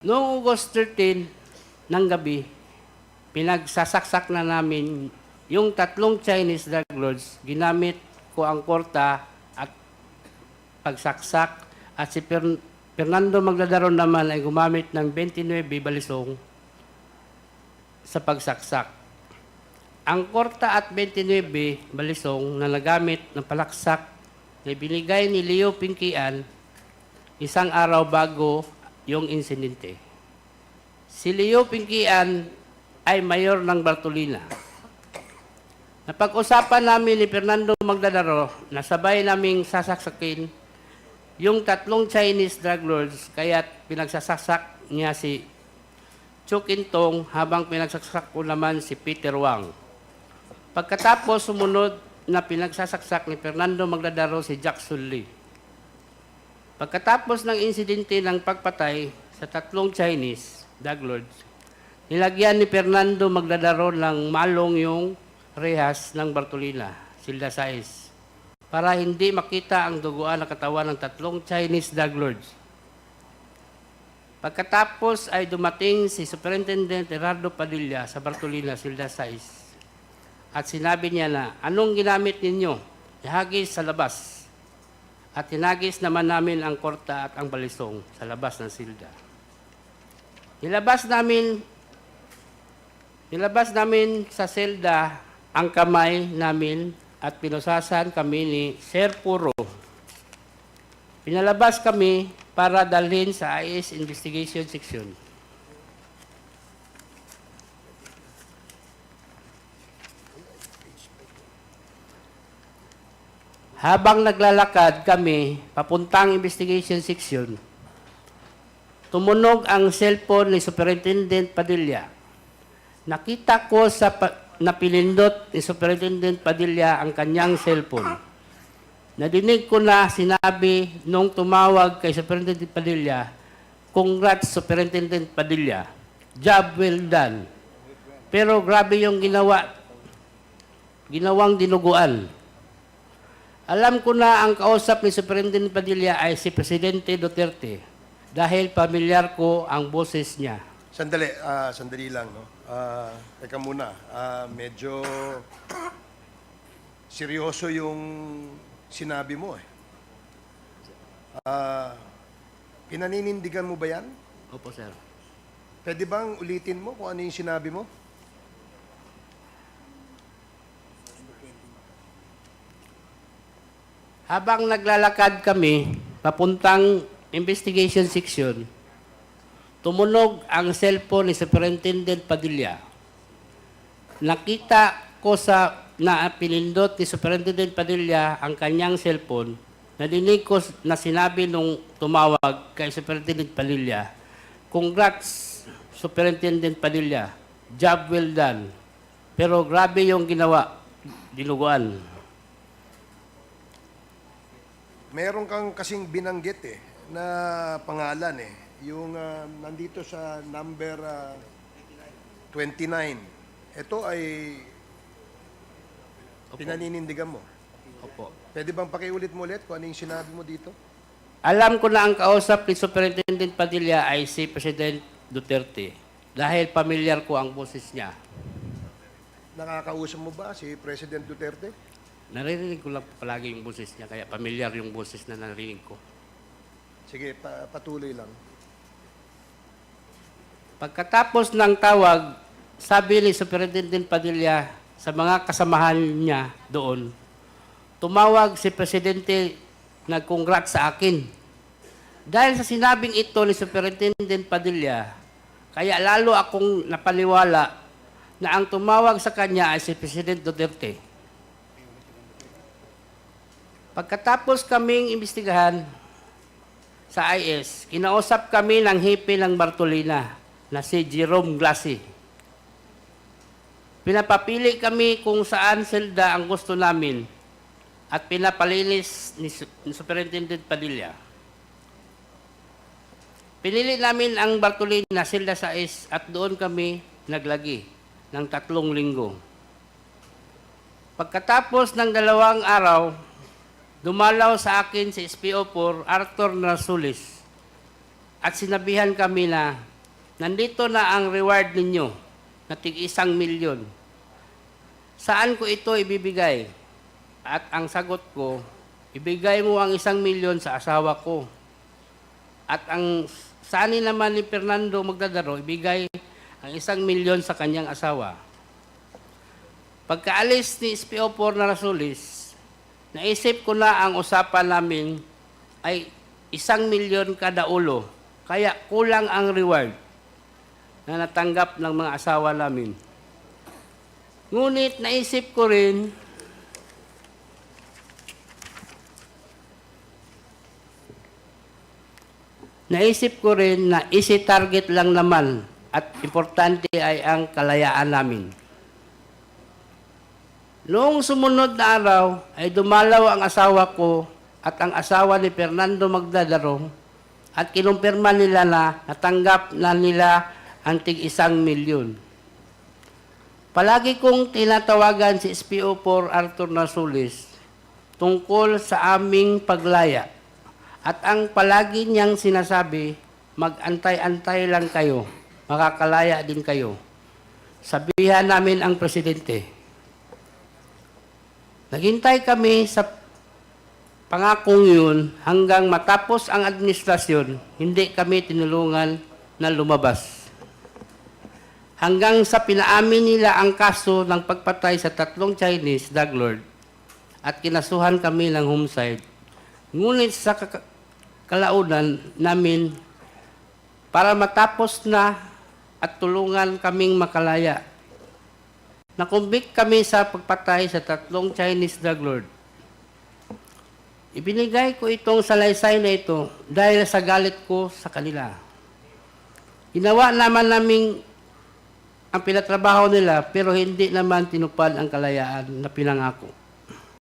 Noong August 13 ng gabi, pinagsasaksak na namin yung tatlong Chinese drug lords. Ginamit ko ang korta at pagsaksak at si Fer- Fernando Magdadaron naman ay gumamit ng 29 balisong sa pagsaksak. Ang korta at 29 balisong na nagamit ng palaksak na binigay ni Leo Pinkian isang araw bago yung insidente. Si Leo Pinkian ay mayor ng Bartolina. Napag-usapan namin ni Fernando Magdadaro na sabay naming sasaksakin yung tatlong Chinese drug lords kaya pinagsasaksak niya si Chu Kintong habang pinagsaksak ko naman si Peter Wang. Pagkatapos sumunod na pinagsasaksak ni Fernando Magdadaro si Jackson Lee. Pagkatapos ng insidente ng pagpatay sa tatlong Chinese drug lords, nilagyan ni Fernando Magdadaro ng malong yung rehas ng Bartolina, Silda Saiz, para hindi makita ang duguan ng katawan ng tatlong Chinese drug lords. Pagkatapos ay dumating si Superintendent Gerardo Padilla sa Bartolina, Silda Saiz, at sinabi niya na, anong ginamit ninyo? Ihagis sa labas. At tinagis naman namin ang korta at ang balisong sa labas ng silda. Nilabas namin nilabas namin sa silda ang kamay namin at pinusasan kami ni Sir Puro. Pinalabas kami para dalhin sa IS Investigation Section. Habang naglalakad kami papuntang investigation section, tumunog ang cellphone ni Superintendent Padilla. Nakita ko sa pa- na pinindot ni Superintendent Padilla ang kanyang cellphone. Nadinig ko na sinabi nung tumawag kay Superintendent Padilla, Congrats Superintendent Padilla. Job well done. Pero grabe yung ginawa, ginawang dinuguan. Alam ko na ang kausap ni Superintendent Padilla ay si Presidente Duterte dahil pamilyar ko ang boses niya. Sandali, ah, sandali lang, no? Ah, teka muna, ah, medyo seryoso yung sinabi mo eh. Ah, pinaninindigan mo ba yan? Opo, sir. Pwede bang ulitin mo kung ano yung sinabi mo? Habang naglalakad kami papuntang investigation section, tumunog ang cellphone ni Superintendent Padilla. Nakita ko sa na pinindot ni Superintendent Padilla ang kanyang cellphone. Nadinig ko na sinabi nung tumawag kay Superintendent Padilla, Congrats, Superintendent Padilla. Job well done. Pero grabe yung ginawa. Dinuguan. Meron kang kasing binanggit eh, na pangalan eh. Yung ah, nandito sa number ah, 29. Ito ay pinaninindigan mo. Opo. Pwede bang pakiulit mo ulit kung ano yung sinabi mo dito? Alam ko na ang kausap ni Superintendent Padilla ay si President Duterte dahil pamilyar ko ang boses niya. Nakakausap mo ba si President Duterte? Naririnig ko lang palagi yung boses niya kaya pamilyar yung boses na narinig ko. Sige, pa- patuloy lang. Pagkatapos ng tawag, sabi ni Superintendent Padilla sa mga kasamahan niya doon, tumawag si Presidente nag-congrats sa akin. Dahil sa sinabing ito ni Superintendent Padilla, kaya lalo akong napaniwala na ang tumawag sa kanya ay si President Duterte. Pagkatapos kaming imbestigahan sa IS, kinausap kami ng hipi ng Bartolina na si Jerome Glassi. Pinapapili kami kung saan selda ang gusto namin at pinapalinis ni Superintendent Padilla. Pinili namin ang Bartolina, Silda Sais at doon kami naglagi ng tatlong linggo. Pagkatapos ng dalawang araw, dumalaw sa akin si SPO4 Arthur Narsulis at sinabihan kami na nandito na ang reward ninyo na tig isang milyon. Saan ko ito ibibigay? At ang sagot ko, ibigay mo ang isang milyon sa asawa ko. At ang sani naman ni Fernando Magdadaro, ibigay ang isang milyon sa kanyang asawa. Pagkaalis ni SPO4 na Rasulis, naisip ko na ang usapan namin ay isang milyon kada ulo. Kaya kulang ang reward na natanggap ng mga asawa namin. Ngunit naisip ko rin Naisip ko rin na easy target lang naman at importante ay ang kalayaan namin. Noong sumunod na araw ay dumalaw ang asawa ko at ang asawa ni Fernando Magdadarong at kinumpirma nila na natanggap na nila ang tig isang milyon. Palagi kong tinatawagan si SPO4 Arthur Nasulis tungkol sa aming paglaya. At ang palagi niyang sinasabi, mag-antay-antay lang kayo, makakalaya din kayo. Sabihan namin ang presidente. Naghintay kami sa pangakong yun hanggang matapos ang administrasyon, hindi kami tinulungan na lumabas. Hanggang sa pinaamin nila ang kaso ng pagpatay sa tatlong Chinese drug lord at kinasuhan kami ng homicide. Ngunit sa kalaunan namin para matapos na at tulungan kaming makalaya. Nakumbik kami sa pagpatay sa tatlong Chinese drug lord. Ibinigay ko itong salaysay na ito dahil sa galit ko sa kanila. Ginawa naman naming ang pinatrabaho nila pero hindi naman tinupad ang kalayaan na pinangako.